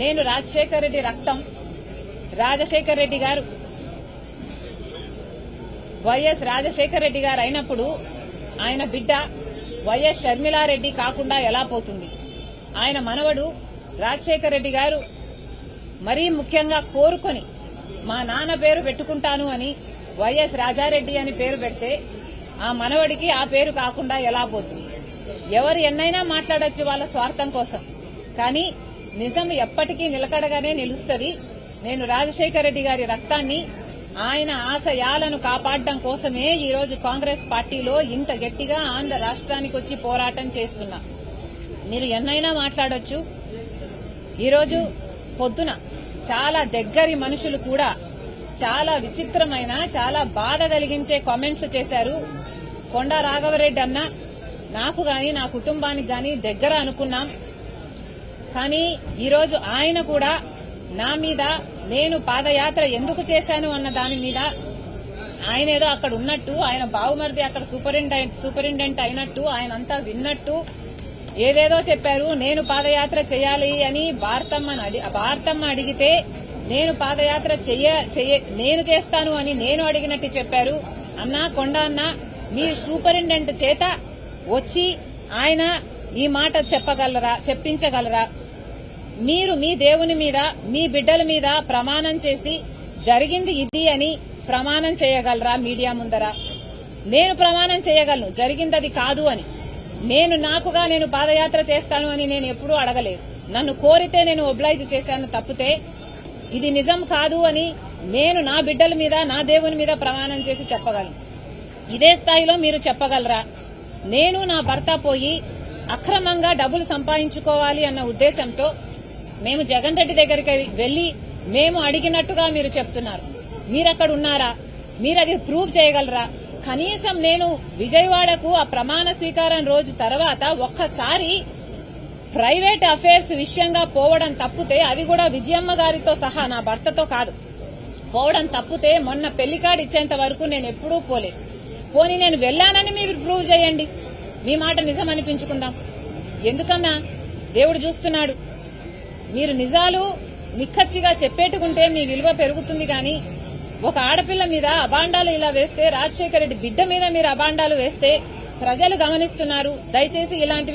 నేను రాజశేఖర రెడ్డి రక్తం. రాజశేఖర రెడ్డి గారు. వైఎస్ రాజశేఖర రెడ్డి గారు అయినప్పుడు ఆయన బిడ్డ వైఎస్ షర్మిలారెడ్డి కాకుండా ఎలా పోతుంది? ఆయన మనవడు రాజశేఖర రెడ్డి గారు మరీ ముఖ్యంగా కోరుకొని మా నాన్న పేరు పెట్టుకుంటాను అని వైఎస్ రాజారెడ్డి అని పేరు పెడితే ఆ మనవడికి ఆ పేరు కాకుండా ఎలా పోతుంది? ఎవరు ఎన్నైనా మాట్లాడచ్చు వాళ్ళ స్వార్థం కోసం. కానీ నిజం ఎప్పటికీ నిలకడగానే నిలుస్తుంది. నేను రాజశేఖర రెడ్డి గారి రక్తాన్ని ఆయన ఆశయాలను కాపాడడం కోసమే ఈ రోజు కాంగ్రెస్ పార్టీలో ఇంత గట్టిగా ఆంధ్ర రాష్ట్రానికి వచ్చి పోరాటం చేస్తున్నా. మీరు ఎన్నైనా మాట్లాడొచ్చు. ఈరోజు పొద్దున చాలా దగ్గరి మనుషులు కూడా చాలా విచిత్రమైన చాలా బాధ కలిగించే కామెంట్లు చేశారు. కొండా రాఘవరెడ్డి అన్న నాకు గాని నా కుటుంబానికి గాని దగ్గర అనుకున్నాం. కానీ ఈరోజు ఆయన కూడా నా మీద నేను పాదయాత్ర ఎందుకు చేశాను అన్న దాని మీద ఆయన ఏదో అక్కడ ఉన్నట్టు ఆయన బావుమరిది అక్కడ సూపరింటెండెంట్ సూపరింటెండెంట్ అయినట్టు ఆయన అంతా విన్నట్టు ఏదేదో చెప్పారు నేను పాదయాత్ర చేయాలి అని భారతమ్మ భారతమ్మ అడిగితే నేను పాదయాత్ర చెయ్య చెయ్య నేను చేస్తాను అని నేను అడిగినట్టు చెప్పారు. అన్నా కొండ అన్న మీ సూపరింటెండెంట్ చేత వచ్చి ఆయన ఈ మాట చెప్పగలరా చెప్పించగలరా? మీరు మీ దేవుని మీద మీ బిడ్డల మీద ప్రమాణం చేసి జరిగింది ఇది అని ప్రమాణం చేయగలరా మీడియా ముందర? నేను ప్రమాణం చేయగలను జరిగింది అది కాదు అని. నేను నాకుగా నేను పాదయాత్ర చేస్తాను అని నేను ఎప్పుడూ అడగలేదు. నన్ను కోరితే నేను ఒబ్లైజ్ చేశాను తప్పితే ఇది నిజం కాదు అని నేను నా బిడ్డల మీద నా దేవుని మీద ప్రమాణం చేసి చెప్పగలను. ఇదే స్థాయిలో మీరు చెప్పగలరా? నేను నా భర్త పోయి అక్రమంగా డబ్బులు సంపాదించుకోవాలి అన్న ఉద్దేశంతో మేము జగన్ రెడ్డి దగ్గరికి వెళ్ళి మేము అడిగినట్టుగా మీరు చెప్తున్నారు. మీరు అక్కడ ఉన్నారా? మీరు అది ప్రూవ్ చేయగలరా? కనీసం నేను విజయవాడకు ఆ ప్రమాణ స్వీకారం రోజు తర్వాత ఒక్కసారి ప్రైవేట్ అఫైర్స్ విషయంగా పోవడం తప్పితే అది కూడా విజయమ్మ గారితో సహా నా భర్తతో కాదు. పోవడం తప్పితే మొన్న పెళ్ళి కార్డు ఇచ్చేంత వరకు నేను ఎప్పుడూ పోలేదు. పోనీ నేను వెళ్ళానని మీరు ప్రూవ్ చేయండి. మీ మాట నిజం అనిపించుకుందాం ఎందుకన్నా? దేవుడు చూస్తున్నాడు. మీరు నిజాలు నిక్కచ్చిగా చెప్పేట్టుకుంటే మీ విలువ పెరుగుతుంది గాని ఒక ఆడపిల్ల మీద అబాండాలు ఇలా వేస్తే రాజశేఖర రెడ్డి బిడ్డ మీద మీరు అబాండాలు వేస్తే ప్రజలు గమనిస్తున్నారు. దయచేసి ఇలాంటివి